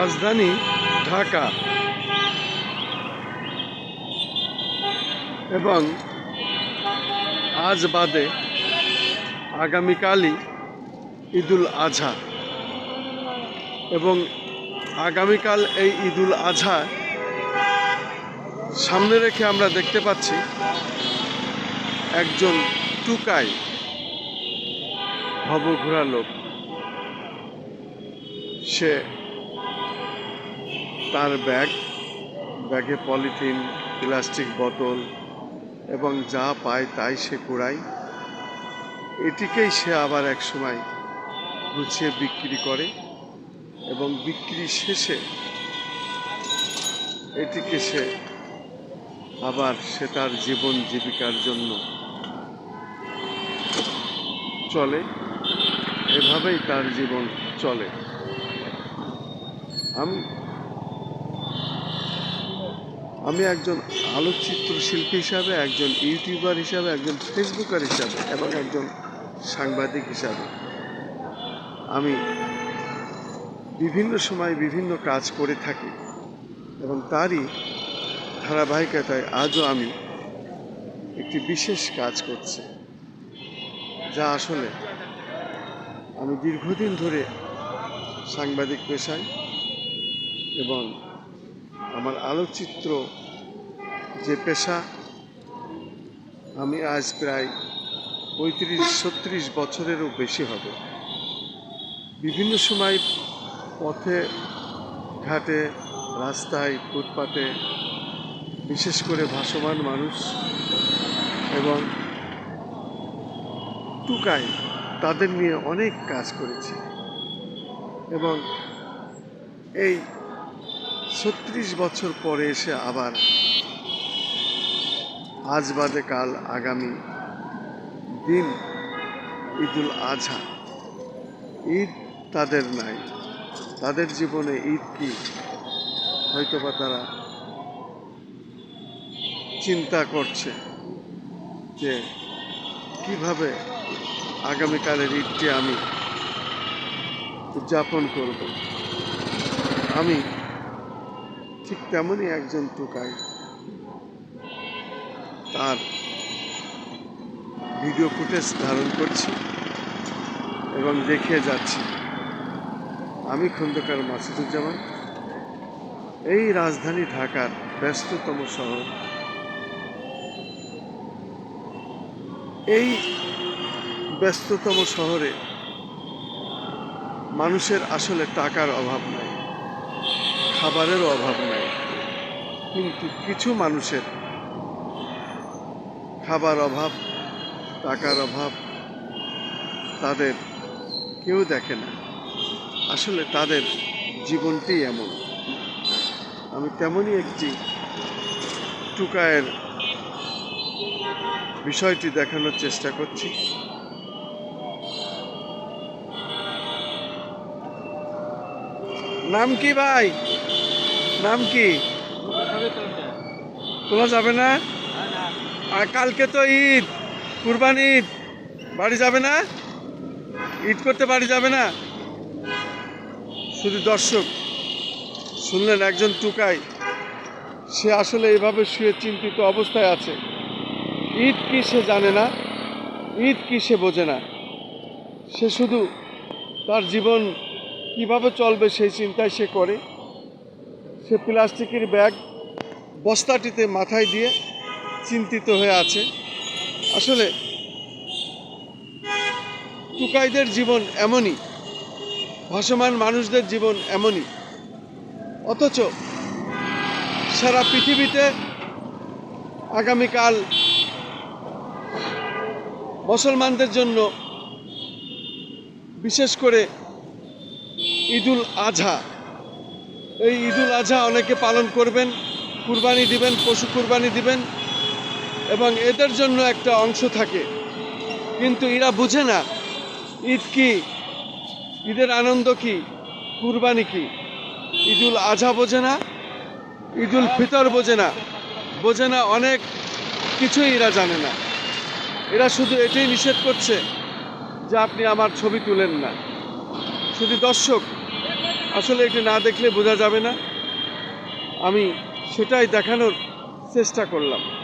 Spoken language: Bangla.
রাজধানী ঢাকা। এবং আজ বাদে আগামীকালই ঈদুল আজহা এবং আগামীকাল এই ঈদুল আজহা সামনে রেখে আমরা দেখতে পাচ্ছি একজন টুকাই ভবঘোরা লোক। সে তার ব্যাগ, ব্যাগে পলিথিন, প্লাস্টিক বোতল এবং যা পায় তাই সে কুড়ায়। এটিকেই সে আবার এক সময় গুছিয়ে বিক্রি করে এবং বিক্রি শেষে এটিকে সে আবার সে তার জীবন জীবিকার জন্য চলে। এভাবেই তার জীবন চলে। আমি আমি একজন আলোকচিত্র শিল্পী হিসাবে, একজন ইউটিউবার হিসাবে, একজন ফেসবুকার হিসাবে এবং একজন সাংবাদিক হিসাবে। আমি বিভিন্ন সময় বিভিন্ন কাজ করে থাকি এবং তারই ধারাবাহিকতায় আজও আমি একটি বিশেষ কাজ করছি, যা আসলে আমি দীর্ঘদিন ধরে সাংবাদিক পেশায় এবং আমার আলোকচিত্র যে পেশা, আমি আজ প্রায় পঁয়ত্রিশ, ছত্রিশ বছরেরও বেশি হবে। বিভিন্ন সময় পথে, ঘাটে, রাস্তায়, ফুটপাতে, বিশেষ করে ভাসমান মানুষ এবং টুকাই তাদের নিয়ে অনেক কাজ করেছি। এবং এই ছত্রিশ বছর পরে এসে আবার আজ বাদে কাল আগামী দিন ঈদুল আজহা। ঈদ তাদের নাই। তাদের জীবনে ঈদ কি? হয়তোবা তারা চিন্তা করছে যে কীভাবে আগামীকালের ঈদটি আমি উদযাপন করব। আমি ঠিক তেমনই একজন টুকাই। তার ভিডিও ফুটেজ ধারণ করছি এবং দেখিয়ে যাচ্ছি। আমি খন্দকার মাসুদুজ্জামান। এই রাজধানী ঢাকার ব্যস্ততম শহর। এই ব্যস্ততম শহরে মানুষের আসলে টাকার অভাব নাই। খাবারেরও অভাব নাই। কিন্তু কিছু মানুষের খাবার অভাব, টাকার অভাব, তাদের কেউ দেখে না। আসলে তাদের জীবনটি এমন। আমি তেমনই একটি টুকায়ের বিষয়টি দেখানোর চেষ্টা করছি। নাম কি ভাই? নাম কি? তোলা যাবে না? আর কালকে তো ঈদ, কুরবান ঈদ। বাড়ি যাবে না? ঈদ করতে বাড়ি যাবে না? শুধু দর্শক শুনলেন একজন টুকাই। সে আসলে এভাবে শুয়ে চিন্তিত অবস্থায় আছে। ঈদ কি সে জানে না? ঈদ কি সে বোঝে না? সে শুধু তার জীবন কীভাবে চলবে সেই চিন্তায় সে করে? সে প্লাস্টিকের ব্যাগ বস্তাটিতে মাথায় দিয়ে চিন্তিত হয়ে আছে। আসলে টুকাইদের জীবন এমনই, ভাসমান মানুষদের জীবন এমনই। অথচ সারা পৃথিবীতে আগামীকাল মুসলমানদের জন্য বিশেষ করে ঈদুল আজহা এই ঈদুল আজহা অনেকে পালন করবেন, কুরবানি দিবেন, পশু কুরবানি দিবেন এবং এদের জন্য একটা অংশ থাকে। কিন্তু এরা বুঝে না, ঈদ কি? ঈদের আনন্দ কি? কুরবানি কি? ঈদুল আজহা বোঝে না, ঈদুল ফিতর বোঝে না। বোঝে না অনেক কিছুই এরা জানে না। এরা শুধু এটাই নিষেধ করছে যে আপনি আমার ছবি তুলেন না। শুধু দর্শক আসলে এটি না দেখলে বোঝা যাবে না। আমি সেটাই দেখানোর চেষ্টা করলাম।